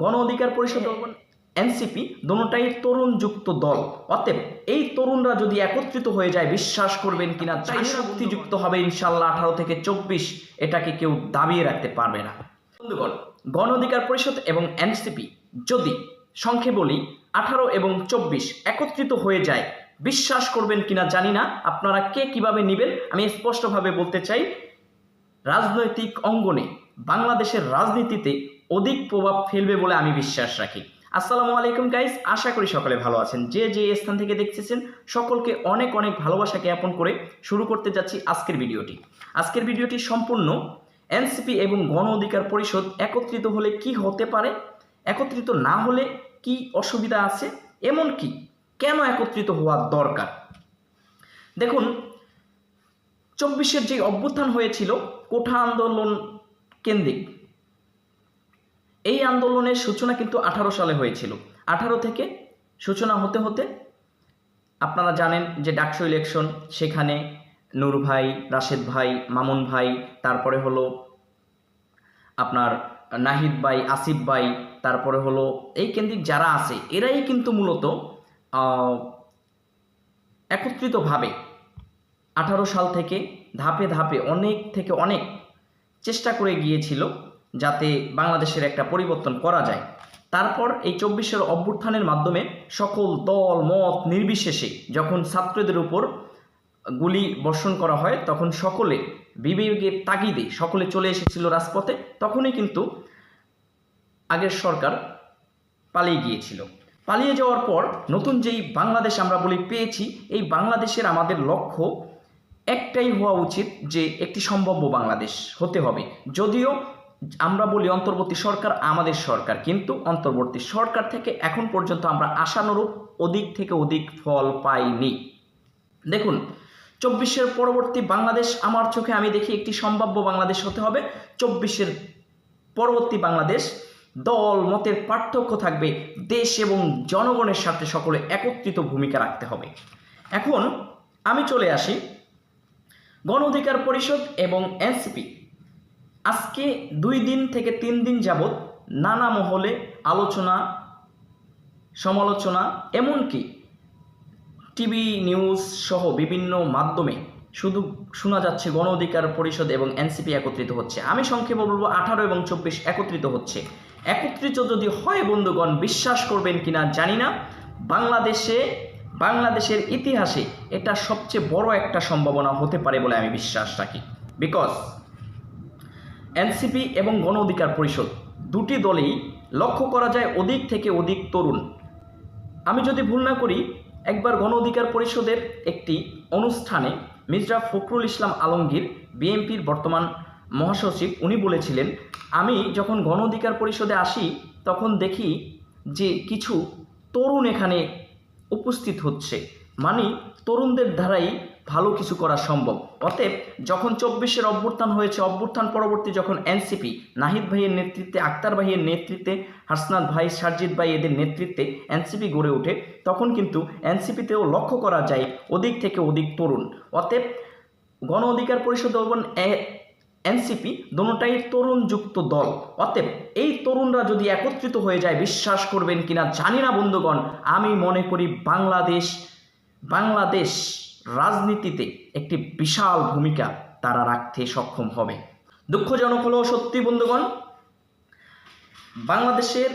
গণ অধিকার পরিষদ এবং এনসিপি দোনোটাই তরুণযুক্ত দল। অতএব এই তরুণরা যদি একত্রিত হয়ে যায় বিশ্বাস করবেন কিনা চাই শক্তিযুক্ত হবে ইনশাল্লাহ আঠারো থেকে চব্বিশ। এটাকে কেউ দাবিয়ে রাখতে পারবে না। বন্ধুগণ গণ অধিকার পরিষদ এবং এনসিপি যদি সংখ্যে বলি আঠারো এবং চব্বিশ একত্রিত হয়ে যায় বিশ্বাস করবেন কিনা জানি না। আপনারা কে কীভাবে নেবেন আমি স্পষ্টভাবে বলতে চাই রাজনৈতিক অঙ্গনে বাংলাদেশের রাজনীতিতে অধিক প্রভাব ফেলবে বলে আমি বিশ্বাস রাখি। আসসালামু আলাইকুম গাইস আশা করি সকলে ভালো আছেন। যে যে স্থান থেকে দেখতেছেন, সকলকে অনেক অনেক ভালোবাসা জ্ঞাপন করে শুরু করতে যাচ্ছি আজকের ভিডিওটি। আজকের ভিডিওটি সম্পূর্ণ এনসিপি এবং গণ অধিকার পরিষদ একত্রিত হলে কি হতে পারে, একত্রিত না হলে কি অসুবিধা আছে, এমন কি, কেন একত্রিত হওয়ার দরকার? দেখুন, চব্বিশের যে অভ্যুত্থান হয়েছিল কোঠা আন্দোলন কেন্দ্রিক এই আন্দোলনের সূচনা কিন্তু আঠারো সালে হয়েছিল। আঠারো থেকে সূচনা হতে হতে আপনারা জানেন যে ডাকসু ইলেকশন, সেখানে নূর ভাই, রাশেদ ভাই, মামুন ভাই, তারপরে হলো আপনার নাহিদ ভাই, আসিফ ভাই, তারপরে হলো এই কেন্দ্রিক যারা আছে, এরাই কিন্তু মূলত একত্রিতভাবে আঠারো সাল থেকে ধাপে ধাপে অনেক থেকে অনেক চেষ্টা করে গিয়েছিল যাতে বাংলাদেশের একটা পরিবর্তন করা যায়। তারপর এই চব্বিশের অভ্যুত্থানের মাধ্যমে সকল দল, মত নির্বিশেষে যখন ছাত্রদের উপর গুলি বর্ষণ করা হয়, তখন সকলে বিবেকের তাগিদে সকলে চলে এসেছিল রাজপথে, তখনই কিন্তু আগের সরকার পালিয়ে গিয়েছিল। পালিয়ে যাওয়ার পর নতুন যেই বাংলাদেশ আমরা বলি পেয়েছি, এই বাংলাদেশের আমাদের লক্ষ্য একটাই হওয়া উচিত যে একটি সম্ভাব্য বাংলাদেশ হতে হবে। যদিও আমরা বলি অন্তর্বর্তী সরকার আমাদের সরকার, কিন্তু অন্তর্বর্তী সরকার থেকে এখন পর্যন্ত আমরা আশানুরূপ অধিক থেকে অধিক ফল পাইনি। দেখুন, চব্বিশের পরবর্তী বাংলাদেশ আমার চোখে আমি দেখি একটি সম্ভাব্য বাংলাদেশ হতে হবে। চব্বিশের পরবর্তী বাংলাদেশ দল, মতের পার্থক্য থাকবে দেশ এবং জনগণের সাথে সকলে একত্রিত ভূমিকা রাখতে হবে। এখন আমি চলে আসি গণ অধিকার পরিষদ এবং এনসিপি। আজকে দুই দিন থেকে তিন দিন যাবৎ নানা মহলে আলোচনা, সমালোচনা, এমনকি টিভি নিউজ সহ বিভিন্ন মাধ্যমে শুধু শোনা যাচ্ছে গণ অধিকার পরিষদ এবং এনসিপি একত্রিত হচ্ছে। আমি সংক্ষেপে বলব, আঠারো এবং চব্বিশ একত্রিত হচ্ছে। একত্রিত যদি হয়, বন্ধুগণ, বিশ্বাস করবেন কিনা জানি না। বাংলাদেশে, বাংলাদেশের ইতিহাসে এটা সবচেয়ে বড় একটা সম্ভাবনা হতে পারে বলে আমি বিশ্বাস রাখি। বিকজ এনসিপি এবং গণ অধিকার পরিষদ দুটি দলেই লক্ষ্য করা যায় অধিক থেকে অধিক তরুণ। আমি যদি ভুল না করি, একবার গণ অধিকার পরিষদের একটি অনুষ্ঠানে মির্জা ফখরুল ইসলাম আলমগীর, বিএনপির বর্তমান মহাসচিব, উনি বলেছিলেন, আমি যখন গণ অধিকার পরিষদে আসি, তখন দেখি যে কিছু তরুণ এখানে উপস্থিত হচ্ছে। মানে তরুণদের দ্বারাই ভালো কিছু করা সম্ভব। অতএব যখন চব্বিশের অভ্যুত্থান হয়েছে, অভ্যুত্থান পরবর্তী যখন এনসিপি, নাহিদ ভাইয়ের নেতৃত্বে, আক্তার ভাইয়ের নেতৃত্বে, হাসনাত ভাই, সারজিৎ ভাই এদের নেতৃত্বে এনসিপি গড়ে ওঠে, তখন কিন্তু এনসিপিতেও লক্ষ্য করা যায় অধিক থেকে অধিক তরুণ। অতএব গণ অধিকার পরিষদ এবং এনসিপি দোনোটাই তরুণযুক্ত দল। অতএব এই তরুণরা যদি একত্রিত হয়ে যায়, বিশ্বাস করবেন কিনা জানি না বন্ধুগণ, আমি মনে করি বাংলাদেশ বাংলাদেশ রাজনীতিতে একটি বিশাল ভূমিকা তারা রাখতে সক্ষম হবে। দুঃখজনক হলো সত্যি, বন্ধুগণ, বাংলাদেশের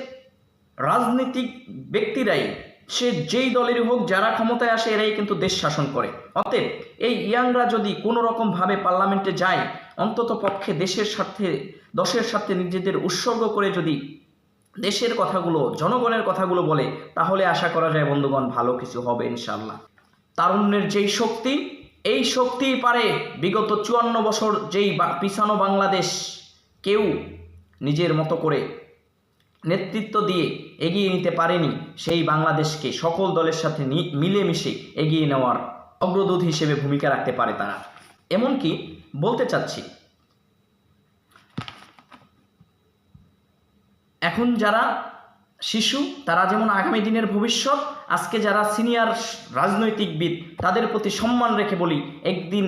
রাজনীতিক ব্যক্তিরাই, সে যেই দলেরই হোক, যারা ক্ষমতায় আসে, এরাই কিন্তু দেশ শাসন করে। অতএব এই ইয়াংরা যদি কোনো রকমভাবে পার্লামেন্টে যায়, অন্তত পক্ষে দেশের স্বার্থে, দশের স্বার্থে নিজেদের উৎসর্গ করে যদি দেশের কথাগুলো, জনগণের কথাগুলো বলে, তাহলে আশা করা যায়, বন্ধুগণ, ভালো কিছু হবে ইনশাল্লাহ তারুণ্যের যেই শক্তি, এই শক্তিই পারে বিগত চুয়ান্ন বছর যেই পিছানো বাংলাদেশ কেউ নিজের মতো করে নেতৃত্ব দিয়ে এগিয়ে নিতে পারেনি সেই বাংলাদেশকে। সকল দলের সাথে মিলেমিশে এগিয়ে নেওয়ার অগ্রদূত হিসেবে ভূমিকা রাখতে পারে তারা। এমনকি বলতে চাচ্ছি, এখন যারা শিশু, তারা যেমন আগামী দিনের ভবিষ্যৎ, আজকে যারা সিনিয়র রাজনৈতিকবিদ, তাদের প্রতি সম্মান রেখে বলি, একদিন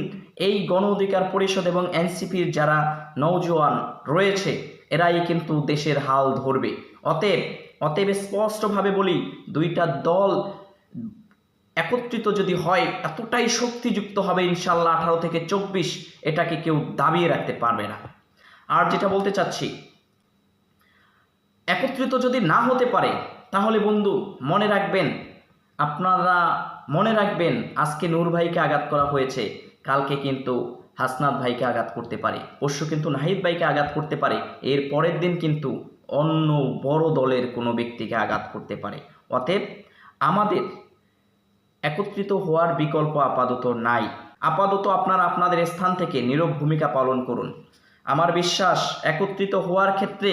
এই গণ অধিকার পরিষদ এবং এনসিপির যারা নৌজওয়ান রয়েছে, এরাই কিন্তু দেশের হাল ধরবে। অতএব অতএব স্পষ্টভাবে বলি, দুইটা দল একত্রিত যদি হয়, এতটাই শক্তিযুক্ত হবে ইনশাল্লাহ আঠারো থেকে চব্বিশ, এটাকে কেউ দাবিয়ে রাখতে পারবে না। আর যেটা বলতে চাচ্ছি একত্রিত যদি না হতে পারে, তাহলে বন্ধু মনে রাখবেন, আপনারা মনে রাখবেন আজকে নূর ভাইকে আঘাত করা হয়েছে, কালকে কিন্তু হাসনাত ভাইকে আঘাত করতে পারে, পরশু কিন্তু নাহিদ ভাইকে আঘাত করতে পারে, এর পরের দিন কিন্তু অন্য বড় দলের কোনো ব্যক্তিকে আঘাত করতে পারে। অতএব আমাদের একত্রিত হওয়ার বিকল্প আপাতত নাই। আপাতত আপনারা আপনাদের স্থান থেকে নীরব ভূমিকা পালন করুন। আমার বিশ্বাস, একত্রিত হওয়ার ক্ষেত্রে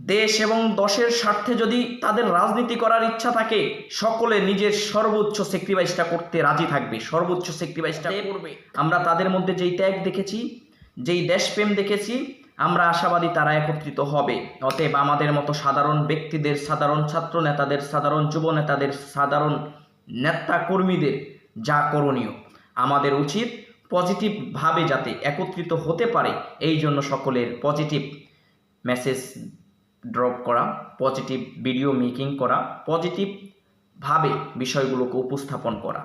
দেশ এবং দশের স্বার্থে যদি তাদের রাজনীতি করার ইচ্ছা থাকে সকলে নিজের সর্বোচ্চ স্যাক্রিফাইসটা করতে রাজি থাকবে। সর্বোচ্চ স্যাক্রিফাইসটা করবে। আমরা তাদের মধ্যে যেই ত্যাগ দেখেছি যেই দেশপ্রেম দেখেছি আমরা আশাবাদী তারা একত্রিত হবে। অতএব আমাদের মতো সাধারণ ব্যক্তিদের সাধারণ ছাত্র নেতাদের সাধারণ যুব নেতাদের সাধারণ নেতা কর্মীদের যা করণীয় আমাদের উচিত পজিটিভভাবে যাতে একত্রিত হতে পারে। এই জন্য সকলের পজিটিভ মেসেজ ড্রপ করা পজিটিভ ভিডিও মেকিং করা পজিটিভভাবে বিষয়গুলোকে উপস্থাপন করা।